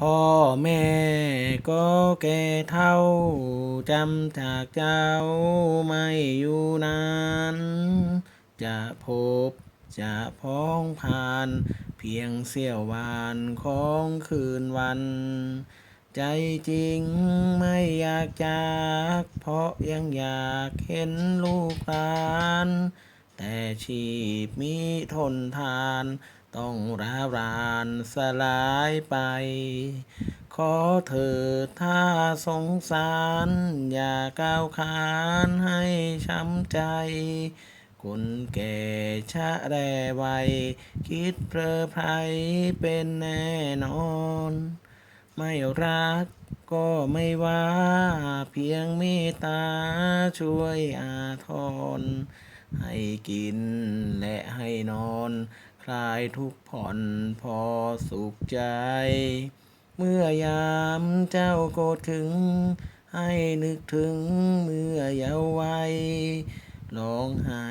พ่อแม่ก็แก่เท่าจำจากเจ้าไม่อยู่นาน จะพบจะพ้องผ่าน เพียงเสี้ยววานของคืนวัน ใจจริงไม่อยากจาก เพราะยังอยากเห็นลูกหลาน แต่ชีพมีทนทาน ต้องร้ารานสลายไป ขอเถิดถ้าสงสาร อย่าก้าวขานให้ช้ำใจคนแก่ชะแรวัย คิดเพลอไพรเป็นแน่นอน ไม่รักก็ไม่ว่า เพียงเมตตาช่วยอาทร ให้กินและให้นอน คลายทุกข์ผ่อนพอสุขใจ เมื่อยามเจ้าโกรธถึง ให้นึกถึงเมื่อเยาว์วัยร้องไห้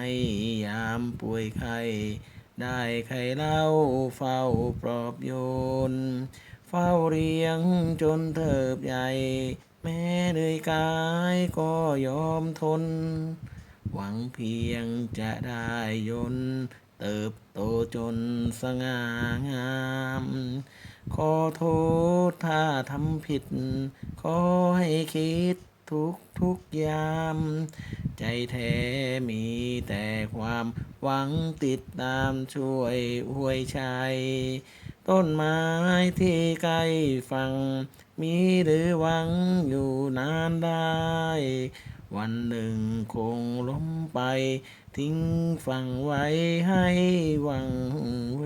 ยามป่วยไข้ได้ใครเล่าเฝ้าปลอบโยน เฝ้าเรียงจนเติบใหญ่ แม้เหนื่อยกายก็ยอมทน หวังเพียงจะได้ยนเติบโตจนสง่างาม ขอโทษถ้าทำผิด ขอให้คิด ทุกทุกๆยาม ใจแท้มีแต่ความหวังติดตามช่วยอวยชัย ต้นไม้ที่ใกล้ฝั่งมีหรือหวังอยู่นานได้ วันหนึ่งคงล้มไป ทิ้งฝั่งไว้ให้หวังเว